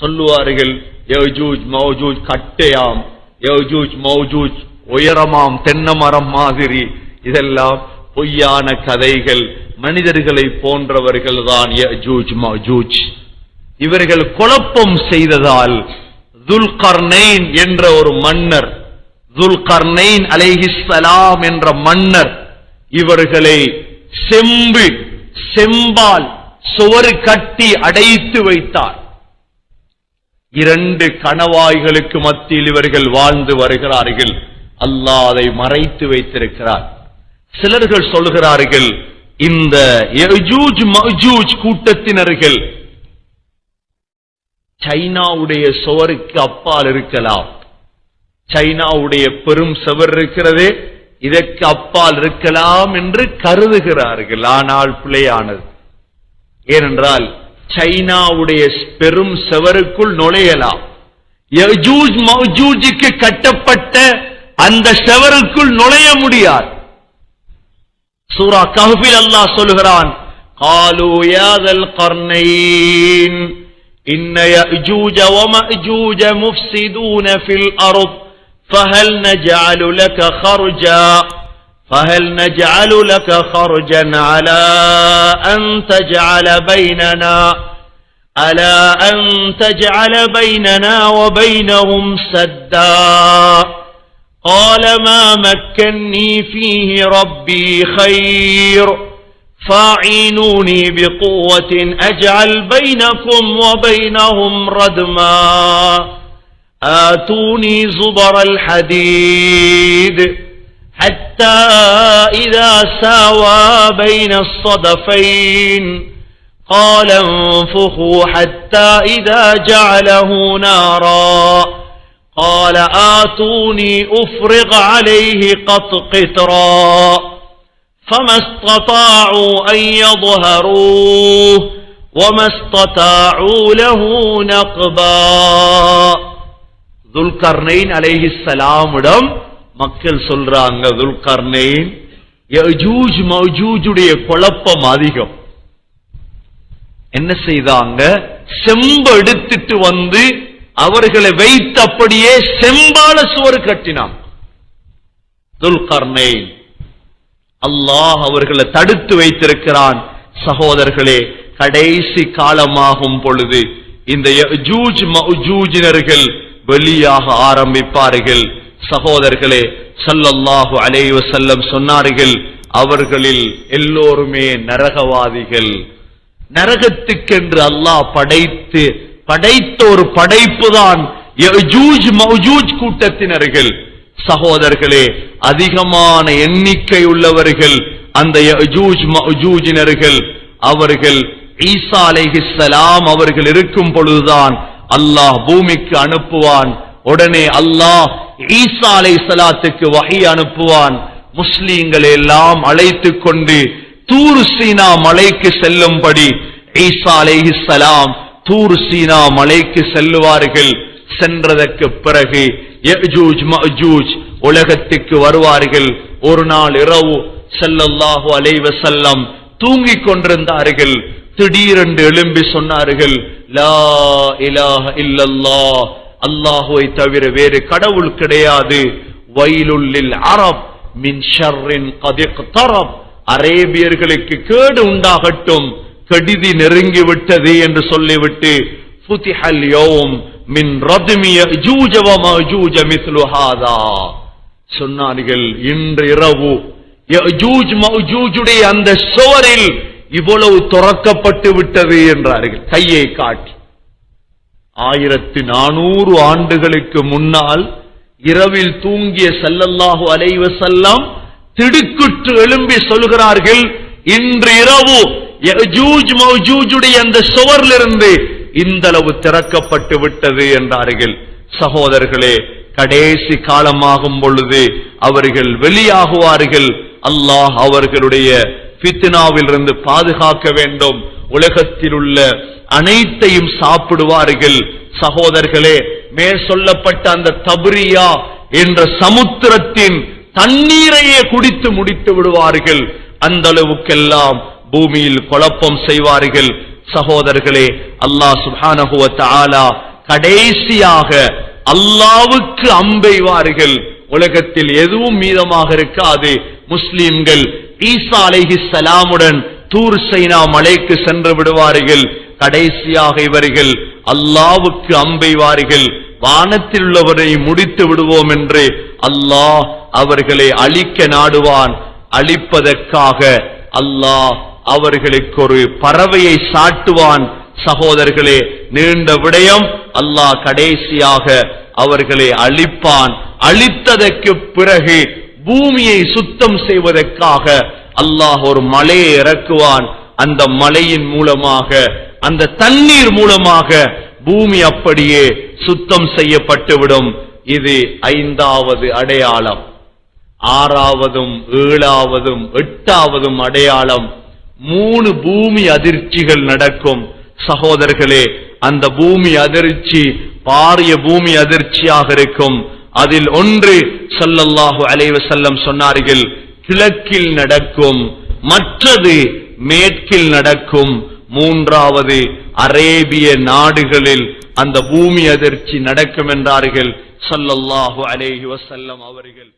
சொல்லுவார்கள் யஜூஜ் மௌஜூஜ் கட்டையாம் யஜூஜ் மௌஜூஜ் உயரமாம் தென்னை மரம் மாதிரி. இதெல்லாம் பொய்யான கதைகள். மனிதர்களை போன்றவர்கள் தான் யஜூஜ் மௌஜூஜ். இவர்கள் குழப்பம் செய்ததால் துல்கர்னைன் என்ற ஒரு மன்னர் துல்கர்னைன் அலேஹிஸ்லாம் என்ற மன்னர் இவர்களை செம்பு செம்பால் சுவர் கட்டி அடைத்து வைத்தார். இரண்டு கணவாய்களுக்கு மத்தியில் இவர்கள் வாழ்ந்து வருகிறார்கள். அல்லாஹ் அதை மறைத்து வைத்திருக்கிறார். சிலர்கள் சொல்கிறார்கள் இந்த கூட்டத்தினர்கள் சைனாவுடைய சுவருக்கு அப்பால் இருக்கலாம். சைனாவுடைய பெரும் சுவர் இருக்கிறதே இதற்கு அப்பால் இருக்கலாம் என்று கருதுகிறார்கள். ஆனால் பிழையானது. ஏனென்றால் சைனாவுடைய பெரும் செவருக்குள் நுழையலாம் யஜூஜ் மௌஜூஜுக்கு கட்டப்பட்ட அந்த செவருக்குள் நுழைய முடியாது சூரா கஹ்பில் அல்லாஹ் சொல்கிறான் قالوا يا ذا القرنين إن يأجوج ومأجوج مفسدون في الأرض فهل نجعل لك خرجا فهل نجعل لك خرجا على أن تجعل بيننا؟ ألا أن تجعل بيننا وبينهم سدا؟ قال ما مكني فيه ربي خير. فاعينوني بقوة أجعل بينكم وبينهم ردما. آتوني زبر الحديد. حتى إذا ساوى بين الصدفين. قال انفخوا حتى إذا جعله نارا. قال آتوني أفرغ عليه قط قطرا. فما استطاعوا أن يظهروه وما استطاعوا له نقبا. ذو القرنين عليه السلام மக்கள் சொல்றாங்க துல்கர்ணேன் மௌஜூஜுடைய குழப்பம் அதிகம். என்ன செய்தாங்க? செம்பு எடுத்துட்டு வந்து அவர்களை வைத்து அப்படியே செம்பால சுவர் கட்டினான். துல்கர்ணேன் அல்லாஹ் அவர்களை தடுத்து வைத்திருக்கிறான். சகோதரர்களே கடைசி காலமாகும் பொழுது இந்த மௌஜூஜினர்கள் வெளியாக ஆரம்பிப்பார்கள். சகோதரர்களே சல்லல்லாஹு அலைஹி செல்லம் சொன்னார்கள் அவர்களில் எல்லோருமே நரகவாதிகள். நரகத்துக்கென்று அல்லாஹ் படைத்து படைத்த ஒரு படைப்பு தான் மௌஜூஜ் கூட்டத்தினர்கள். சகோதரர்களே அதிகமான எண்ணிக்கை உள்ளவர்கள் அந்த மௌஜூஜினர்கள். அவர்கள் ஈசா அலைஹிஸ்லாம் அவர்கள் இருக்கும் பொழுதுதான் அல்லாஹ் பூமிக்கு அனுப்புவான். உடனே அல்லாஹ் ஈசா சலாத்துக்கு வகை அனுப்புவான். முஸ்லீம்களை எல்லாம் அழைத்துக் கொண்டு தூர் சீனா மலைக்கு செல்லும்படி ஈசா சலாம் தூர் சீனா மலைக்கு செல்லுவார்கள். சென்றதற்கு பிறகு உலகத்துக்கு வருவார்கள். ஒரு நாள் இரவு செல்லல்லாஹு அலைவ செல்லம் தூங்கிக் கொண்டிருந்தார்கள். திடீரென்று எழும்பி சொன்னார்கள் லா இலாஹ இல்லல்லா அல்லாஹுவை தவிர வேறு கடவுள் கிடையாது. வயலுள்ளில் அரப் மின்ஷரின் அரேபியர்களுக்கு கேடு உண்டாகட்டும் கடிதி நெருங்கி விட்டது என்று சொல்லிவிட்டு ஃபுதிஹல் மின் ரதுமிய யஜூஜ வ மஜூஜ சொன்னார்கள் இன்று இரவு அந்த சுவரில் இவ்வளவு துறக்கப்பட்டு விட்டது என்றார்கள். கையை காட்டி. ஆயிரத்தி நானூறு ஆண்டுகளுக்கு முன்னால் இரவில் தூங்கிய சல்லல்லாஹு அலைஹி திடுக்குற்று எழும்பி சொல்கிறார்கள் இன்று இரவு அந்த சுவரிலிருந்து இந்த அளவு திறக்கப்பட்டு விட்டது என்றார்கள். சகோதரர்களே கடைசி காலமாகும் பொழுது அவர்கள் வெளியாகுவார்கள். அல்லாஹ் அவர்களுடைய ஃபித்னாவிலிருந்து பாதுகாக்க வேண்டும். உலகத்தில் உள்ள அனைத்தையும் சாப்பிடுவார்கள். சகோதரர்களே மேல் சொல்லப்பட்ட அந்த தபுரியா என்ற சமுத்திரத்தின் தண்ணீரையே குடித்து முடித்து விடுவார்கள். அந்த அளவுக்கெல்லாம் பூமியில் குழப்பம் செய்வார்கள். சகோதரர்களே அல்லாஹ் சுப்ஹானஹு கடைசியாக அல்லாவுக்கு அம்பெய்வார்கள் உலகத்தில் எதுவும் மீதமாக இருக்காது. முஸ்லிம்கள் ஈசா அலைஹிஸ்ஸலாமுடன் தூர் சைனா மலைக்கு சென்று விடுவார்கள். கடைசியாக இவர்கள் அல்லாவுக்கு அம்பைவார்கள் வானத்தில் உள்ளவரை முடித்து விடுவோம் என்று அல்லாஹ் அவர்களை அழிக்க நாடுவான். அழிப்பதற்காக அல்லாஹ் அவர்களுக்கு ஒரு பறவையை சாட்டுவான். சகோதரர்களே நீண்ட விடயம் அல்லாஹ் கடைசியாக அவர்களை அழிப்பான். அழித்ததற்கு பிறகு பூமியை சுத்தம் செய்வதற்காக அல்லாஹ் ஒரு மலையை இறக்குவான். அந்த மலையின் மூலமாக அந்த தண்ணீர் மூலமாக பூமி அப்படியே சுத்தம் செய்யப்பட்டுவிடும். இது ஐந்தாவது அடையாளம். ஆறாவதும் ஏழாவதும் எட்டாவதும் அடையாளம். மூணு பூமி அதிர்ச்சிகள் நடக்கும். சகோதரர்களே அந்த பூமி அதிர்ச்சி பாரிய பூமி அதிர்ச்சியாக இருக்கும். அதில் ஒன்று சல்லல்லாஹு அலைவ செல்லம் சொன்னார்கள் கிழக்கில் நடக்கும் மற்றது மேற்கில் நடக்கும். மூன்றாவது அரேபிய நாடுகளில் அந்த பூமி அதிர்ச்சி நடக்கும் என்றார்கள் சல்லல்லாஹு அலேஹி வசல்லம் அவர்கள்.